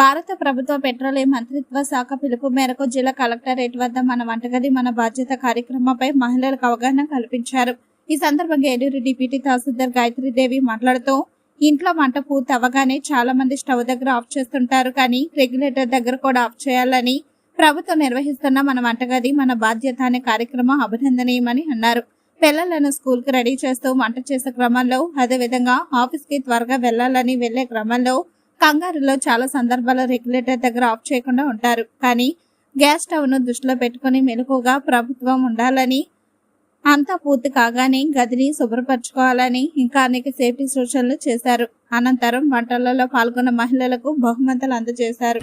భారత ప్రభుత్వ పెట్రోలియం మంత్రిత్వ శాఖ పిలుపు మేరకు జిల్లా కలెక్టరేట్ వద్ద మన వంటగది మన బాధ్యత కార్యక్రమంపై మహిళలకు అవగాహన కల్పించారు. ఈ సందర్భంగా ఏలూరు డిప్యూటీ తహసీల్దార్ గాయత్రీదేవి మాట్లాడుతూ ఇంట్లో మంట పూర్తి అవ్వగానే చాలా మంది స్టవ్ దగ్గర ఆఫ్ చేస్తుంటారు కానీ రెగ్యులేటర్ దగ్గర కూడా ఆఫ్ చేయాలని ప్రభుత్వం నిర్వహిస్తున్న మన వంటగది మన బాధ్యత అనే కార్యక్రమం అభినందనీయమని అన్నారు. పిల్లలను స్కూల్కి రెడీ చేస్తూ వంట చేసే క్రమంలో అదేవిధంగా ఆఫీస్కి త్వరగా వెళ్ళాలని వెళ్ళే క్రమంలో కంగారులో చాలా సందర్భాల్లో రెగ్యులేటర్ దగ్గర ఆఫ్ చేయకుండా ఉంటారు కానీ గ్యాస్ స్టవ్ను దృష్టిలో పెట్టుకుని మెలకుగా ప్రభుత్వం ఉండాలని అంతా పూర్తి కాగానే గదిని శుభ్రపరచుకోవాలని ఇంకా అనేక సేఫ్టీ సూచనలు చేశారు అనంతరం వంటలలో పాల్గొన్న మహిళలకు బహుమతులు అందజేశారు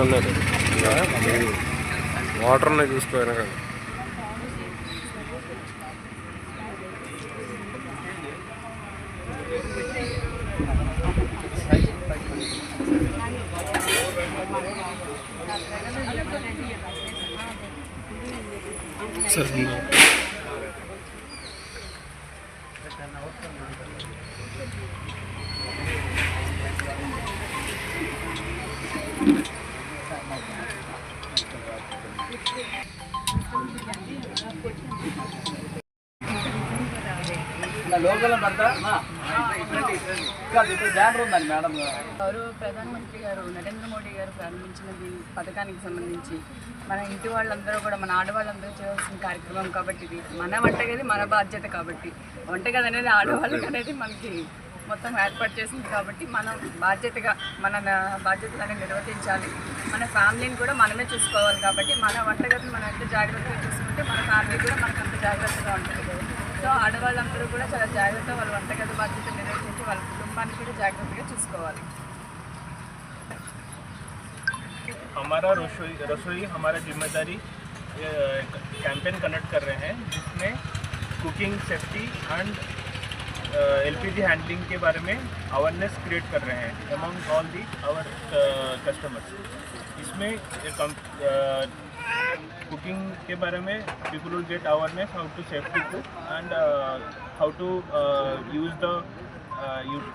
ఉన్నాయి వాటర్ ఉన్నాయి చూసుకోయినా కానీ లోకల్ పడతా ఇప్పుడు లోకల్ ఉందండి మేడం గౌరవ ప్రధానమంత్రి గారు నరేంద్ర మోడీ గారు ప్రారంభించిన పథకానికి సంబంధించి మన ఇంటి వాళ్ళందరూ కూడా మన ఆడవాళ్ళందరూ చేయాల్సిన కార్యక్రమం కాబట్టి ఇది. మన వంటగది మన బాధ్యత కాబట్టి. వంటగది అనేది ఆడవాళ్ళకి అనేది మనకి మొత్తం ఏర్పాటు చేసింది కాబట్టి మనం బాధ్యతగా మన బాధ్యతలను నిర్వర్తించాలి. మన ఫ్యామిలీని కూడా మనమే చూసుకోవాలి కాబట్టి మన వంటగదిని మనం ఎంత జాగ్రత్తగా చూసుకుంటే మన ఫ్యామిలీ కూడా మనకు అంత జాగ్రత్తగా ఉంటుంది. సో ఆడవాళ్ళందరూ కూడా చాలా జాగ్రత్తగా వాళ్ళ వంటగది బాధ్యత నిర్వహించి వాళ్ళ కుటుంబాన్ని కూడా జాగ్రత్తగా చూసుకోవాలి हमारा रसोई रसोई हमारा जिम्मेदारी कैंपेन कंडक्ट कर रहे हैं जिसमें cooking safety and LPG handling के बारे में अवेयरनेस क्रिएट कर रहे हैं among all the our customers इसमें कुकिंग के बारे में people will get awareness how to safety cook and how to use the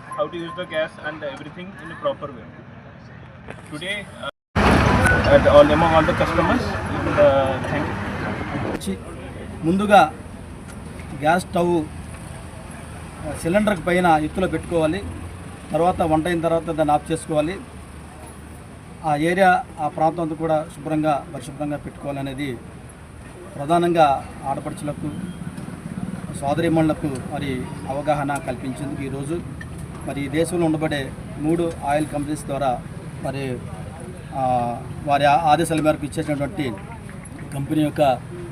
how to use the gas and everything in a proper way. Today, uh, at all among all the customers, uh, thank వచ్చి ముందుగా gas stove cylinder పైన ఎత్తులో పెట్టుకోవాలి తర్వాత వంట అయిన తర్వాత దాన్ని ఆఫ్ చేసుకోవాలి ఆ ఏరియా ఆ ప్రాంతం అంతా కూడా శుభ్రంగా పరిశుభ్రంగా పెట్టుకోవాలనేది ప్రధానంగా ఆడపడుచులకు సోదరిమణులకు మరి అవగాహన కల్పించేందుకు ఈరోజు మరి ఈ దేశంలో ఉండబడే మూడు ఆయిల్ కంపెనీస్ ద్వారా మరి వారి ఆదేశాల మేరకు ఇచ్చేసినటువంటి కంపెనీ యొక్క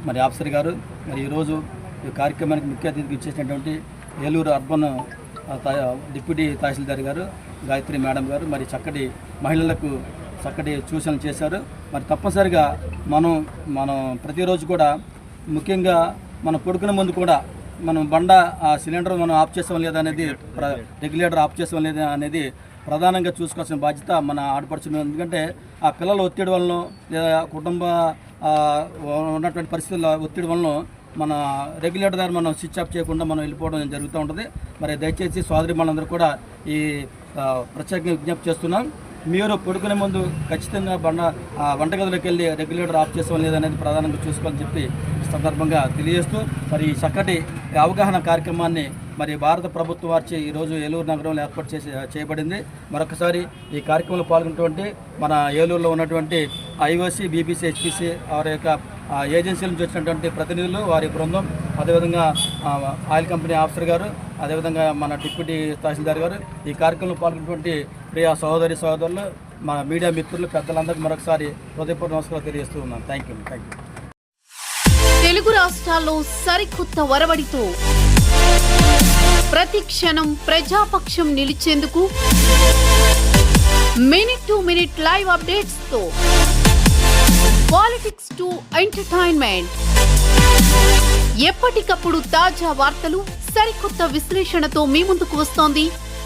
మరి ఆఫీసర్ గారు మరి ఈరోజు ఈ కార్యక్రమానికి ముఖ్య అతిథికి ఇచ్చేసినటువంటి ఏలూరు అర్బన్ డిప్యూటీ తహసీల్దార్ గారు గాయత్రి మేడం గారు మరి చక్కటి మహిళలకు చక్కటి సూచనలు చేశారు. మరి తప్పనిసరిగా మనం మనం ప్రతిరోజు కూడా ముఖ్యంగా మనం పడుకునే ముందు కూడా మనం బండ ఆ సిలిండర్ మనం ఆఫ్ చేసాం లేదా అనేది ప్ర- రెగ్యులేటర్ ఆఫ్ చేసాం లేదా అనేది ప్రధానంగా చూసుకోవాల్సిన బాధ్యత మన ఆడపడుచు ఎందుకంటే ఆ పిల్లల ఒత్తిడి వలన లేదా కుటుంబ ఉన్నటువంటి పరిస్థితుల ఒత్తిడి వలన మన రెగ్యులేటర్ ద్వారా మనం స్విచ్ ఆఫ్ చేయకుండా మనం వెళ్ళిపోవడం జరుగుతూ ఉంటుంది. మరి దయచేసి సోదరి మనందరూ కూడా ఈ ప్రత్యేకంగా విజ్ఞప్తి చేస్తున్నాం. మీరు పడుకునే ముందు ఖచ్చితంగా బండ వంటగదిలోకి వెళ్ళి రెగ్యులేటర్ ఆఫ్ చేసుకోవాలి లేదనేది ప్రధానంగా చూసుకోవాలని చెప్పి సందర్భంగా తెలియజేస్తూ మరి ఈ చక్కటి అవగాహన కార్యక్రమాన్ని మరి భారత ప్రభుత్వం వారిచే ఈరోజు ఏలూరు నగరంలో ఏర్పాటు చేసి చేయబడింది. మరొకసారి ఈ కార్యక్రమంలో పాల్గొన్నటువంటి మన ఏలూరులో ఉన్నటువంటి ఐఓసి బీబీసీ హెచ్పిసి వారి యొక్క ఏజెన్సీల నుంచి వచ్చినటువంటి ప్రతినిధులు వారి బృందం అదేవిధంగా ఆయిల్ కంపెనీ ఆఫీసర్ గారు అదేవిధంగా మన డిప్యూటీ తహసీల్దార్ గారు ఈ కార్యక్రమంలో పాల్గొన్నటువంటి ప్రియ సహోదరి సహోదరులు మన మీడియా మిత్రులు పెద్దలందరికీ మరొకసారి హృదయపూర్వ నమస్కారం తెలియజేస్తూ ఉన్నాను. Thank you thank you Telugu రాష్ట్రాల్లో సరికొత్త వరవడితో ప్రతి క్షణం ప్రజాపక్షం నిలిచేందుకు మినిట్ టు మినిట్ లైవ్ అప్డేట్స్తో పాలిటిక్స్ టు ఎంటర్టైన్మెంట్ ఎప్పటికప్పుడు తాజా వార్తలు సరికొత్త విశ్లేషణతో మీ ముందుకు వస్తోంది